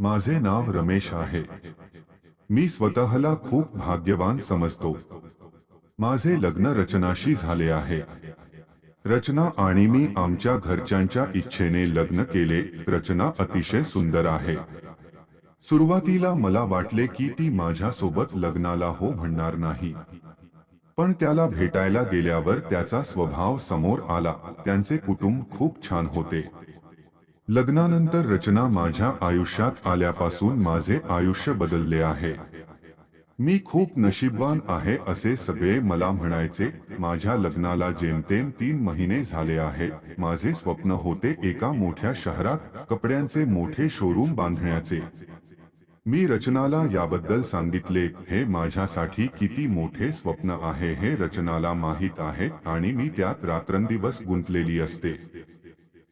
माझे नाव रमेश आहे. मी स्वतःला खूप भाग्यवान समजतो. माझे लग्न रचनाशी झाले आहे. रचना आणि मी आमच्या घरच्यांच्या इच्छेने लग्न केले. रचना अतिशय सुंदर आहे. सुरुवातीला मला वाटले की ती माझ्या सोबत लग्नाला हो म्हणणार नाही. पण त्याला भेटायला गेल्यावर त्याचा स्वभाव समोर आला. त्यांचे कुटुंब खूप छान होते. लग्नानंतर रचना माझ्या आयुष्यात आल्यापासून माझे आयुष्य बदलले आहे. मी खूप नशीबवान आहे असे सगळे मला म्हणायचे माझ्या लग्नाला जेमतेम तीन महिने झाले आहे. माझे स्वप्न होते एका मोठ्या शहरात कपड्यांचे मोठे शोरूम बांधण्याचे. मी रचनाला याबद्दल सांगितले हे माझ्यासाठी किती मोठे स्वप्न आहे हे रचनाला माहीत आहे आणि मी त्यात रात्रंदिवस गुंतलेली असते.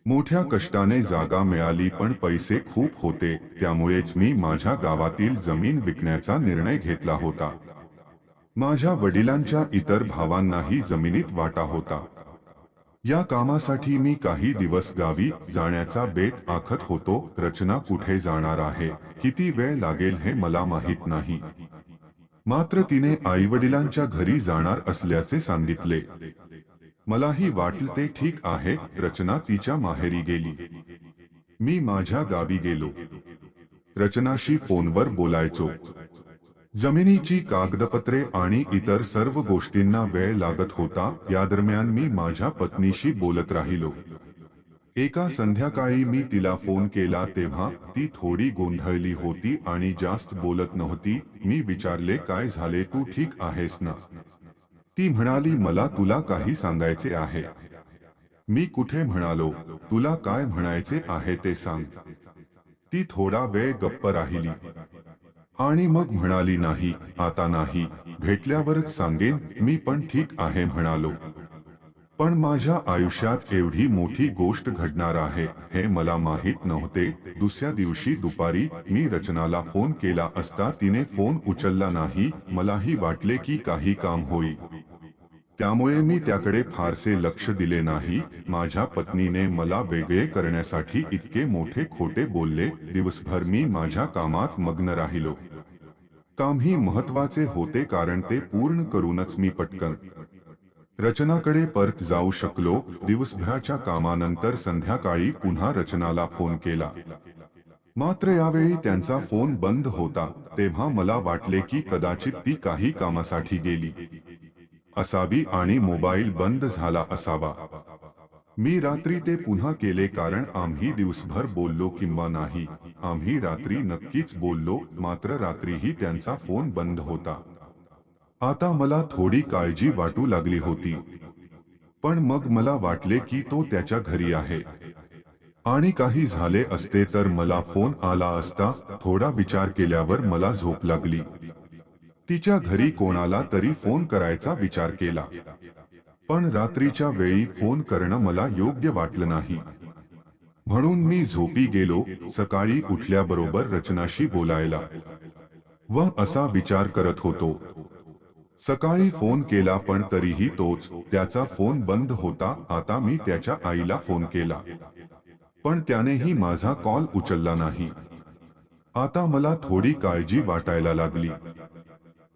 मोठ्या कष्टाने जागा मिळाली पण पैसे खूप होते. त्यामुळेच मी माझ्या गावातील जमीन विकण्याचा निर्णय घेतला होता. माझ्या वडिलांच्या इतर भावांनाही जमिनीत वाटा होता. या कामासाठी मी काही दिवस गावी जाण्याचा बेत आखत होतो. रचना कुठे जाणार आहे? किती वेळ लागेल हे मला माहीत नाही. मात्र तिने आई वडिलांच्या घरी जाणार असल्याचे सांगितले. मलाही वाटले ते ठीक आहे रचना तिच्या माहेरी गेली. मी माझ्या गावी गेलो. रचनाशी फोनवर बोलायचो. जमिनीची कागदपत्रे आणि इतर सर्व गोष्टींना वेळ लागत होता या दरम्यान मी माझ्या पत्नीशी बोलत राहिलो. एका संध्याकाळी मी तिला फोन केला तेव्हा ती थोडी गोंधळली होती आणि जास्त बोलत नव्हती. मी विचारले काय झाले? तू ठीक आहेस ना? ती म्हणाली मला तुला काही सांगायचे आहे. मी कुठे म्हणालो? तुला काय म्हणायचे आहे ते सांग. ती थोडा वेळ गप्प राहिली. आणि मग म्हणाली नाही आता नाही. भेटल्यावरच सांगेन मी पण ठीक आहे म्हणालो. पण माझ्या आयुष्यात एवढी मोठी गोष्ट घडणार आहे हे मला माहीत नव्हते. दुसऱ्या दिवशी दुपारी मी रचनाला फोन केला असता तिने फोन उचलला नाही. मलाही वाटले की काही काम होईल. त्यामुळे मी त्याकडे फारसे लक्ष दिले नाही. माझ्या पत्नीने मला वेगळे करण्यासाठी इतके मोठे खोटे बोलले. दिवसभर मी माझ्या कामात मग्न राहिलो. कामही महत्त्वाचे होते कारण ते पूर्ण करूनच मी पटकन रचनाकडे परत जाऊ शकलो. दिवसभराच्या कामानंतर संध्याकाळी पुन्हा रचनाला फोन केला. मात्र यावेळी त्यांचा फोन बंद होता. तेव्हा मला वाटले की कदाचित ती काही कामासाठी गेली. असावी आणि मोबाईल बंद झाला असावा. मी रात्री ते पुन्हा केले कारण आम्ही दिवसभर बोललो किंवा नाही. आम्ही रात्री नक्कीच बोललो मात्र रात्रीही त्यांचा फोन बंद होता. आता मला थोडी काळजी वाटू लागली होती. पण मग मला वाटले की तो त्याच्या घरी आहे. आणि काही झाले असते तर मला फोन आला असता थोडा विचार केल्यावर मला झोप लागली. तिच्या घरी कोणाला तरी फोन करायचा विचार केला. पण रात्रीच्या वेळी फोन करणं मला योग्य वाटलं नाही. म्हणून मी झोपी गेलो सकाळी उठल्याबरोबर रचनाशी बोलायला. व असा विचार करत होतो. सकाळी फोन केला पण तरीही तोच त्याचा फोन बंद होता आता मी त्याच्या आईला फोन केला. पण त्यानेही माझा कॉल उचलला नाही. आता मला थोडी काळजी वाटायला लागली.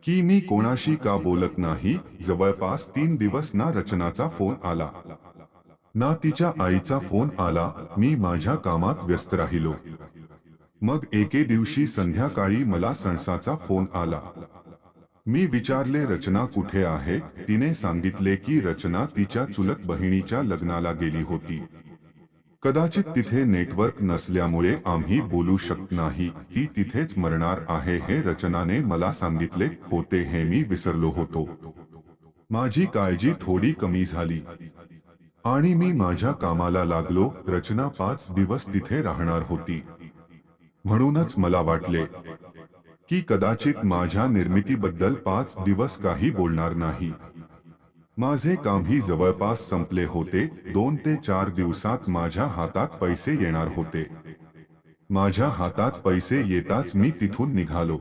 की मी कोणाशी का बोलत नाही? जवळपास तीन दिवस ना रचनाचा फोन आला. ना तिच्या आईचा फोन आला. मी माझ्या कामात व्यस्त राहिलो. मग एके दिवशी संध्याकाळी मला सणसाचा फोन आला. मी विचारले रचना कुठे आहे? तिने सांगितले की रचना तिच्या चुलत बहिणीच्या लग्नाला गेली होती. कदाचित तिथे नेटवर्क नसल्यामुळे आम्ही बोलू शकत नाही. ती तिथेच मरणार आहे हे रचनाने मला सांगितले होते हे मी विसरलो होतो. माझी काळजी थोडी कमी झाली. आणि मी माझ्या कामाला लागलो. रचना पाच दिवस तिथे राहणार होती. म्हणूनच मला वाटले की कदाचित माझ्या निर्मितीबद्दल पाच दिवस काही बोलणार नाही. माझे कामही जवळपास संपले होते. दोन ते चार दिवसात माझ्या हातात पैसे येणार होते. माझ्या हातात पैसे येताच मी तिथून निघालो.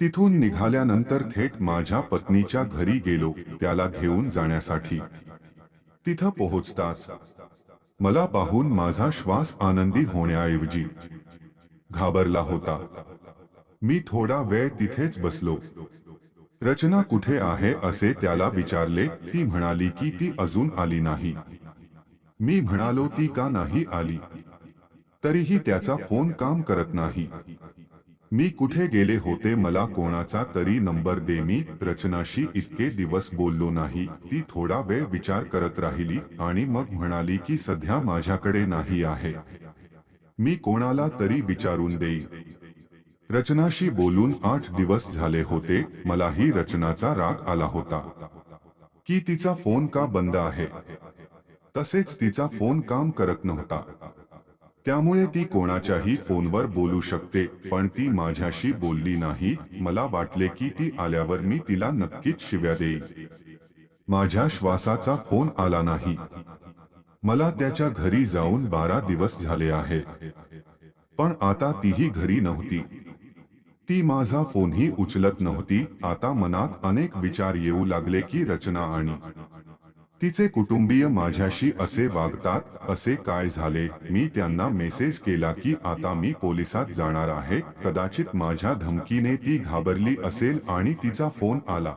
तिथून निघाल्यानंतर थेट माझ्या पत्नीच्या घरी गेलो त्याला घेऊन जाण्यासाठी. तिथं पोहोचताच मला पाहून माझा श्वास आनंदी होण्याऐवजी घाबरला होता. मी थोडा वेळ तिथेच बसलो. रचना कुठे आहे असे त्याला विचारले. ती म्हणाली की ती अजून आली नाही. मी म्हणालो ती का नाही आली? तरीही त्याचा फोन काम करत नाही. मी कुठे गेले होते मला कोणाचा तरी नंबर दे मी रचनाशी इतके दिवस बोललो नाही. ती थोडा वेळ विचार करत राहिली आणि मग म्हणाली की सध्या माझ्याकडे नाही आहे. मी कोणाला तरी विचारून देईन. रचनाशी बोलून आठ दिवस झाले होते मलाही रचनाचा राग आला होता. की तिचा फोन का बंद आहे? तसेच तिचा फोन काम करत नव्हता. त्यामुळे ती कोणाच्याही फोनवर बोलू शकते पण ती माझ्याशी बोलली नाही मला वाटले की ती आल्यावर मी तिला नक्कीच शिव्या देईल. माझ्या श्वासाचा फोन आला नाही. मला त्याच्या घरी जाऊन बारा दिवस झाले आहे पण आता तीही घरी नव्हती. ती माझा फोनही उचलत नव्हती. आता मनात अनेक विचार येऊ लागले की रचना आणि तिचे कुटुंबीय माझ्याशी असे वागतात असे काय झाले? मी त्यांना मेसेज केला की आता मी पोलिसात जाणार आहे. कदाचित माझ्या धमकीने ती घाबरली असेल आणि तिचा फोन आला.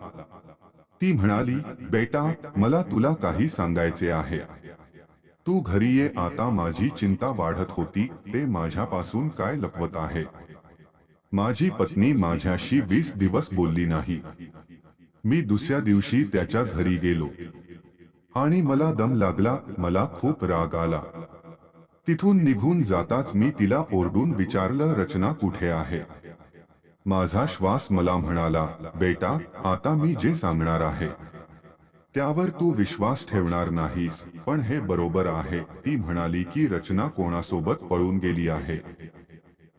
ती म्हणाली बेटा मला तुला काही सांगायचे आहे. तू घरी ये. आता माझी चिंता वाढत होती. ते माझ्यापासून काय लपवत आहे? माझी पत्नी माझ्याशी वीस दिवस बोलली नाही. मी दुसऱ्या दिवशी त्याच्या घरी गेलो. आणि मला दम लागला मला खूप राग आला. तिथून निघून जाताच मी तिला ओरडून विचारलं रचना कुठे आहे? माझा श्वास मला म्हणाला बेटा आता मी जे सांगणार आहे त्यावर तू विश्वास ठेवणार नाहीस पण हे बरोबर आहे. ती म्हणाली की रचना कोणासोबत पळून गेली आहे.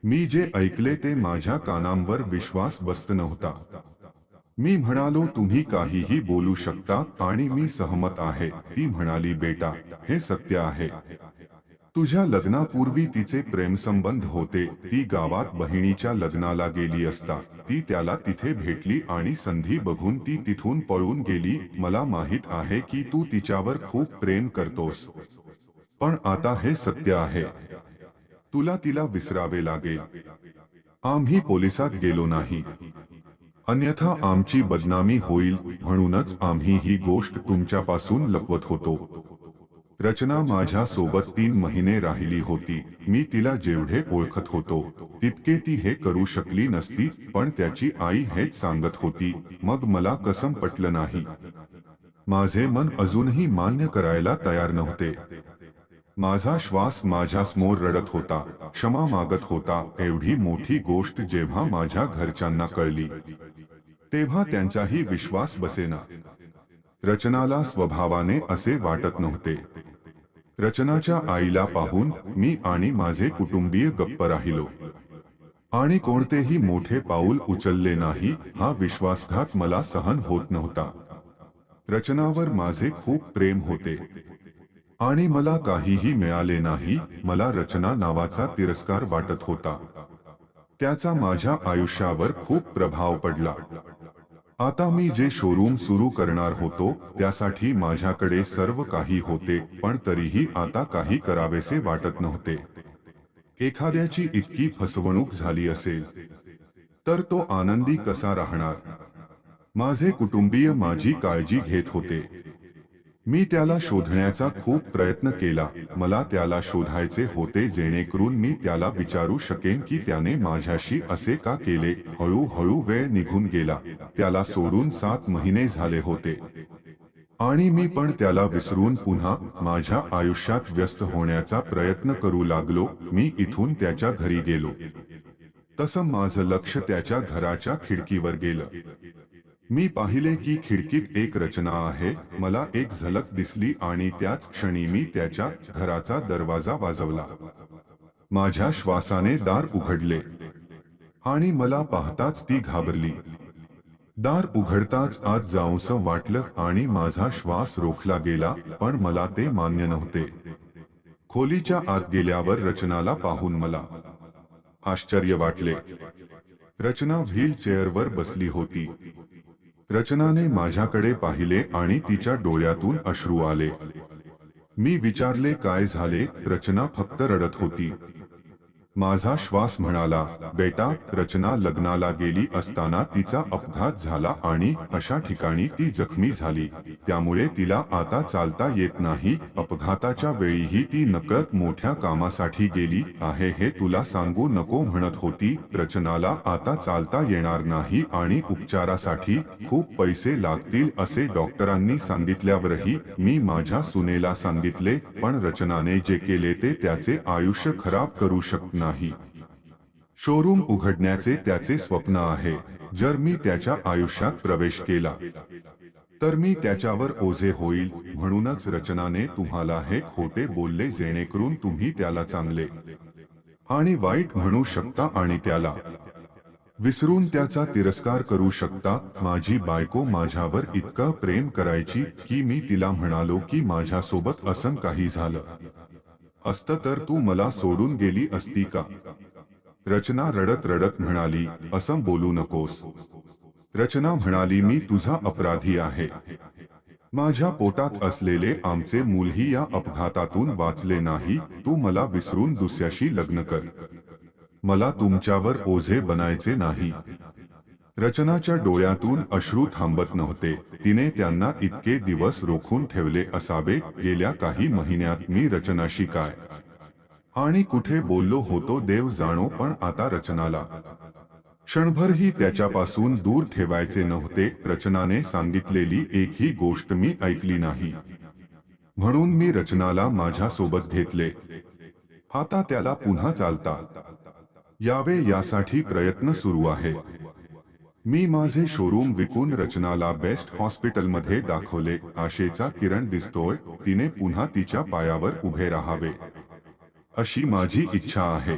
मी जे ऐकले ते माझ्या कानांवर विश्वास बसत नव्हता. मी म्हणालो, तुम्ही काहीही बोलू शकता आणि मी सहमत आहे. ती म्हणाली, बेटा, हे सत्य आहे. तुझ्या लग्नापूर्वी तिचे प्रेमसंबंध होते. ती गावात बहिणीच्या लग्नाला गेली असता. ती त्याला तिथे भेटली आणि संधी बघून ती तिथून पळून गेली. मला माहित आहे की तू तिच्यावर खूप प्रेम करतोस. पण आता हे सत्य आहे. तुला तिला विसरावे लागेल आम्ही पोलिसात गेलो नाही. अन्यथा आमची बदनामी होईल म्हणूनच आम्ही ही गोष्ट तुमच्यापासून लपवत होतो. रचना माझ्या सोबत तीन महिने राहिली होती. मी तिला जेवढे ओळखत होतो तितके ती हे करू शकली नसती पण त्याची आई हेच सांगत होती मग मला कसम पटलं नाही? माझे मन अजूनही मान्य करायला तयार नव्हते. माझा श्वास माझ्यासमोर रडत होता क्षमा मागत होता एवढी मोठी गोष्ट जेव्हा माझ्या घरच्यांना कळली. तेव्हा त्यांचाही विश्वास बसेना. रचनाला स्वभावाने असे वाटत नव्हते. रचनाच्या आईला पाहून मी आणि माझे कुटुंबीय गप्प राहिलो. आणि कोणतेही मोठे पाऊल उचलले नाही हा विश्वासघात मला सहन होत नव्हता. रचनावर माझे खूप प्रेम होते. आणि मला काहीही मिळाले नाही मला रचना नावाचा तिरस्कार वाटत होता. त्याचा माझ्या आयुष्यावर खूप प्रभाव पडला. आता मी जे शोरूम सुरू करणार होतो त्यासाठी माझ्याकडे सर्व काही होते पण तरीही आता काही करावेसे वाटत नव्हते. एखाद्याची इतकी फसवणूक झाली असेल तर तो आनंदी कसा राहणार? माझे कुटुंबीय माझी काळजी घेत होते. मी त्याला शोधण्याचा खूप प्रयत्न केला. मला त्याला शोधायचे होते जेणेकरून मी त्याला विचारू शकेन की त्याने माझ्याशी असे का केले. हळूहळू वेळ निघून गेला. त्याला सोडून सात महिने झाले होते. आणि मी पण त्याला विसरून पुन्हा माझ्या आयुष्यात व्यस्त होण्याचा प्रयत्न करू लागलो. मी इथून त्याच्या घरी गेलो. तसं माझं लक्ष त्याच्या घराच्या खिडकीवर गेलं. मी पाहिले की खिडकीत एक रचना आहे मला एक झलक दिसली आणि त्याच क्षणी मी त्याच्या घराचा दरवाजा वाजवला. माझ्या श्वासाने दार उघडले आणि मला पाहताच ती घाबरली. दार उघडताच आत जाऊस वाटलं आणि माझा श्वास रोखला गेला पण मला ते मान्य नव्हते. खोलीच्या आत गेल्यावर रचनाला पाहून मला आश्चर्य वाटले. रचना व्हील चेअरवर बसली होती. रचनाने माझ्याकडे पाहिले आणि तिच्या डोळ्यातून अश्रू आले. मी विचारले काय झाले? रचना फक्त रडत होती. माझा श्वास म्हणाला बेटा रचना लग्नाला गेली असताना तिचा अपघात झाला आणि अशा ठिकाणी ती जखमी झाली. त्यामुळे तिला आता चालता येत नाही. अपघाताच्या वेळीही ती नकळत मोठ्या कामासाठी गेली आहे हे तुला सांगू नको म्हणत होती. रचनाला आता चालता येणार नाही आणि उपचारासाठी खूप पैसे लागतील असे डॉक्टरांनी सांगितल्यावरही मी माझ्या सुनेला सांगितले पण रचनाने जे केले ते त्याचे आयुष्य खराब करू शकत नाही. शोरूम उघडण्याचे त्याचे स्वप्न आहे. जर मी त्याच्या आयुष्यात प्रवेश केला तर मी त्याच्यावर ओझे होईल म्हणूनच रचनाने तुम्हाला हे खोटे बोलले जेणेकरून तुम्ही त्याला चांगले आणि वाईट म्हणू शकता आणि त्याला विसरून त्याचा तिरस्कार करू शकता. माझी बायको माझ्यावर इतकं प्रेम करायची की मी तिला म्हणालो की माझ्यासोबत असं काही झालं. असतं तर तू मला सोडून गेली असती का? रचना रडत रडत म्हणाली असं बोलू नकोस. रचना म्हणाली मी तुझा अपराधी आहे. माझ्या पोटात असलेले आमचे मूलही या अपघातातून वाचले नाही. तू मला विसरून दुसऱ्याशी लग्न कर. मला तुमच्यावर ओझे बनायचे नाही. रचनाच्या डोळ्यातून अश्रू थांबत नव्हते. तिने त्यांना इतके दिवस रोखून ठेवले असावे गेल्या काही महिन्यात मी रचनाशी काय आणि कुठे बोललो होतो देव जाणो पण आता रचनाला. क्षणभरही त्याच्यापासून दूर ठेवायचे नव्हते रचनाने सांगितलेली एकही गोष्ट मी ऐकली नाही. म्हणून मी रचनाला माझ्या सोबत घेतले. आता त्याला पुन्हा चालता. यावे यासाठी प्रयत्न सुरू आहे. मी माझे शोरूम विकून रचनाला बेस्ट हॉस्पिटलमध्ये दाखवले. आशेचा किरण दिसतोय. तिने पुन्हा तिच्या पायावर उभे राहावे. अशी माझी इच्छा आहे.